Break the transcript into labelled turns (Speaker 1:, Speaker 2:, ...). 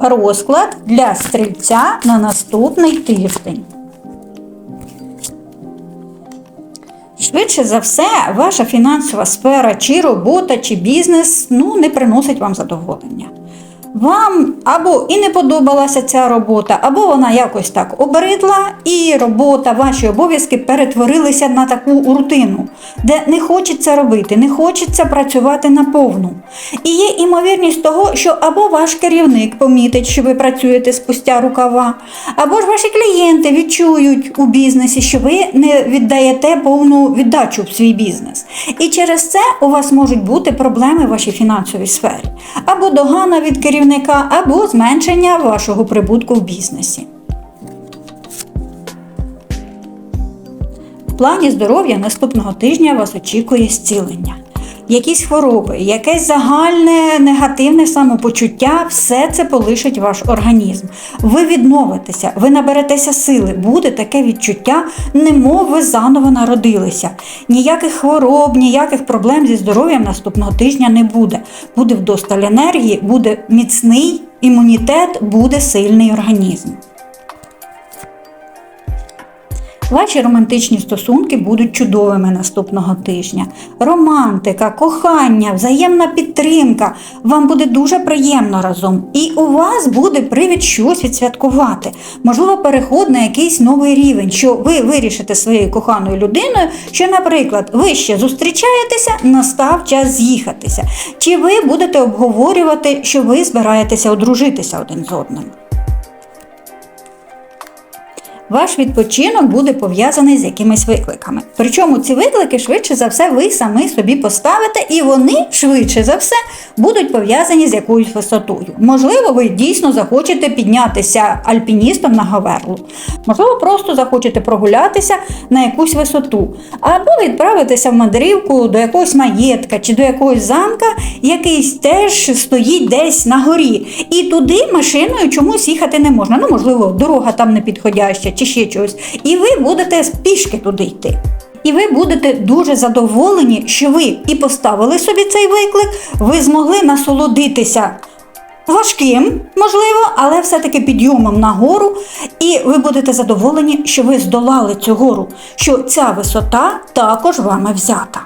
Speaker 1: розклад для стрільця на наступний тиждень. Швидше за все, ваша фінансова сфера, чи робота, чи бізнес ну, не приносить вам задоволення. Вам або і не подобалася ця робота, або вона якось так обридла, і робота, ваші обов'язки перетворилися на таку рутину, де не хочеться робити, не хочеться працювати наповну. І є імовірність того, що або ваш керівник помітить, що ви працюєте спустя рукава, або ж ваші клієнти відчують у бізнесі, що ви не віддаєте повну віддачу в свій бізнес. І через це у вас можуть бути проблеми в вашій фінансовій сфері, або догана від керівника, або зменшення вашого прибутку в бізнесі. В плані здоров'я наступного тижня вас очікує зцілення. Якісь хвороби, якесь загальне негативне самопочуття, все це полишить ваш організм. Ви відновитеся, ви наберетеся сили, буде таке відчуття, немов ви заново народилися. Ніяких хвороб, ніяких проблем зі здоров'ям наступного тижня не буде. Буде вдосталь енергії, буде міцний імунітет, буде сильний організм. Ваші романтичні стосунки будуть чудовими наступного тижня. Романтика, кохання, взаємна підтримка. Вам буде дуже приємно разом. І у вас буде привід щось відсвяткувати. Можливо, переход на якийсь новий рівень, що ви вирішите своєю коханою людиною, що, наприклад, ви ще зустрічаєтеся, настав час з'їхатися. Чи ви будете обговорювати, що ви збираєтеся одружитися один з одним? Ваш відпочинок буде пов'язаний з якимись викликами. Причому ці виклики швидше за все ви самі собі поставите, і вони швидше за все будуть пов'язані з якоюсь висотою. Можливо, ви дійсно захочете піднятися альпіністом на Говерлу. Можливо, просто захочете прогулятися на якусь висоту, або відправитися в мандрівку до якогось маєтка чи до якогось замка, який теж стоїть десь на горі. І туди машиною чомусь їхати не можна. Ну, можливо, дорога там не підходяща чи ще чогось. І ви будете пішки туди йти. І ви будете дуже задоволені, що ви і поставили собі цей виклик, ви змогли насолодитися важким, можливо, але все-таки підйомом на гору, і ви будете задоволені, що ви здолали цю гору, що ця висота також вами взята.